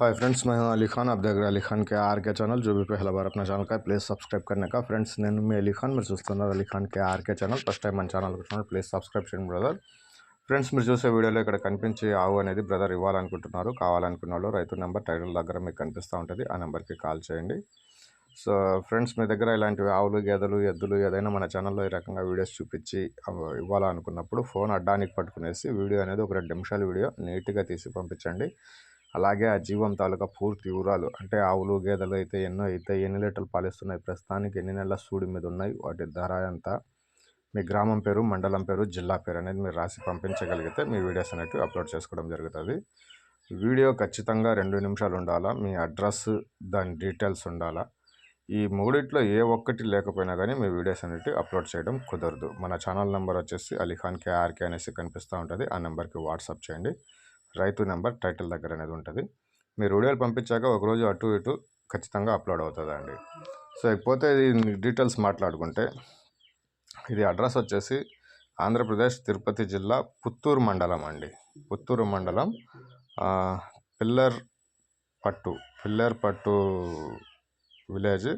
हाय friends నేను అలీ ఖాన్ అబ్ దగ్గర అలీ కే ఆర్కే ఛానల్ జూబీ పహల బార్ అప్నా ఛానల్ కా ప్లీజ్ సబ్స్క్రైబ్ కన్నా ఫ్రెండ్స్ నేను మీ అలీ మీరు చూస్తున్నారు అలీ కే ఆర్కే ఛానల్ ఫస్ట్ టైం మన ఛానల్ చూస్తున్నారు ప్లీజ్ సబ్స్క్రైబ్ చేయండి బ్రదర్ ఫ్రెండ్స్ మీరు చూసే వీడియోలో ఇక్కడ కనిపించే ఆవు అనేది బ్రదర్ ఇవ్వాలనుకుంటున్నారు కావాలనుకున్న వాళ్ళు రైతు నెంబర్ టైటిల్ దగ్గర మీకు కనిపిస్తూ ఉంటుంది ఆ నెంబర్కి కాల్ చేయండి సో ఫ్రెండ్స్ మీ దగ్గర ఇలాంటివి ఆవులు గేదెలు ఎద్దులు ఏదైనా మన ఛానల్లో ఈ రకంగా వీడియోస్ చూపించి ఇవ్వాలనుకున్నప్పుడు ఫోన్ అడ్డానికి పట్టుకునేసి వీడియో అనేది ఒక రెండు నిమిషాల వీడియో నీట్గా తీసి పంపించండి అలాగే ఆ జీవం తాలూకా పూర్తి వివరాలు అంటే ఆవులు గేదెలు అయితే ఎన్నో అయితే ఎన్ని లీటర్లు పాలిస్తున్నాయి ప్రస్తుతానికి ఎన్ని నెలల సూడి మీద ఉన్నాయి వాటి ధర ఎంత? మీ గ్రామం పేరు మండలం పేరు జిల్లా పేరు అనేది మీరు రాసి పంపించగలిగితే మీ వీడియోస్ అనేవి అప్లోడ్ చేసుకోవడం జరుగుతుంది. వీడియో ఖచ్చితంగా రెండు నిమిషాలు ఉండాలా మీ అడ్రస్ దాని డీటెయిల్స్ ఉండాలా? ఈ మూడిట్లో ఏ ఒక్కటి లేకపోయినా కానీ మీ వీడియోస్ అనేవి అప్లోడ్ చేయడం కుదరదు. మన ఛానల్ నెంబర్ వచ్చేసి అలీఖాన్ కేఆర్కే అనేసి కనిపిస్తూ ఉంటుంది. ఆ నెంబర్కి వాట్సాప్ చేయండి. రైతు నెంబర్ టైటిల్ దగ్గర అనేది ఉంటుంది. మీరు వీడియోలు పంపించాక ఒకరోజు అటు ఇటు ఖచ్చితంగా అప్లోడ్ అవుతుందండి. సో ఇకపోతే ఇది డీటెయిల్స్ మాట్లాడుకుంటే ఇది అడ్రస్ వచ్చేసి ఆంధ్రప్రదేశ్ తిరుపతి జిల్లా పుత్తూరు మండలం అండి. పుత్తూరు మండలం పిల్లర్ పట్టు పిల్లర్ పట్టు విలేజ్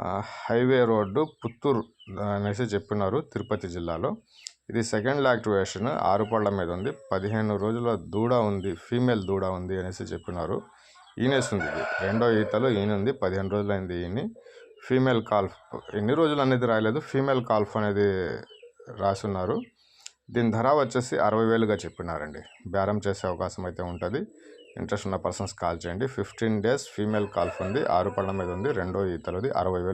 హైవే రోడ్డు పుత్తూరు అనేసి చెప్పినారు తిరుపతి జిల్లాలో. ఇది సెకండ్ యాక్టివేషన్ ఆరు పళ్ళ మీద ఉంది. పదిహేను రోజుల దూడ ఉంది. ఫీమేల్ దూడ ఉంది అనేసి చెప్పినారు. ఈనేస్తుంది ఇది. రెండో ఈతలో ఈనుంది పదిహేను రోజులైంది ఈయన ఫీమేల్ కాల్ఫ్ ఎన్ని రోజులు అనేది రాయలేదు. ఫీమేల్ కాల్ఫ్ అనేది రాసున్నారు. దీని ధర వచ్చేసి అరవై వేలుగా చెప్పినారండి. బేరం చేసే అవకాశం అయితే ఉంటుంది. ఇంట్రెస్ట్ ఉన్న పర్సన్స్ కాల్ చేయండి. ఫిఫ్టీన్ డేస్ ఫీమేల్ కాల్ఫ్ ఉంది ఆరు పళ్ళ మీద ఉంది. రెండో ఈతలది అరవై వేలు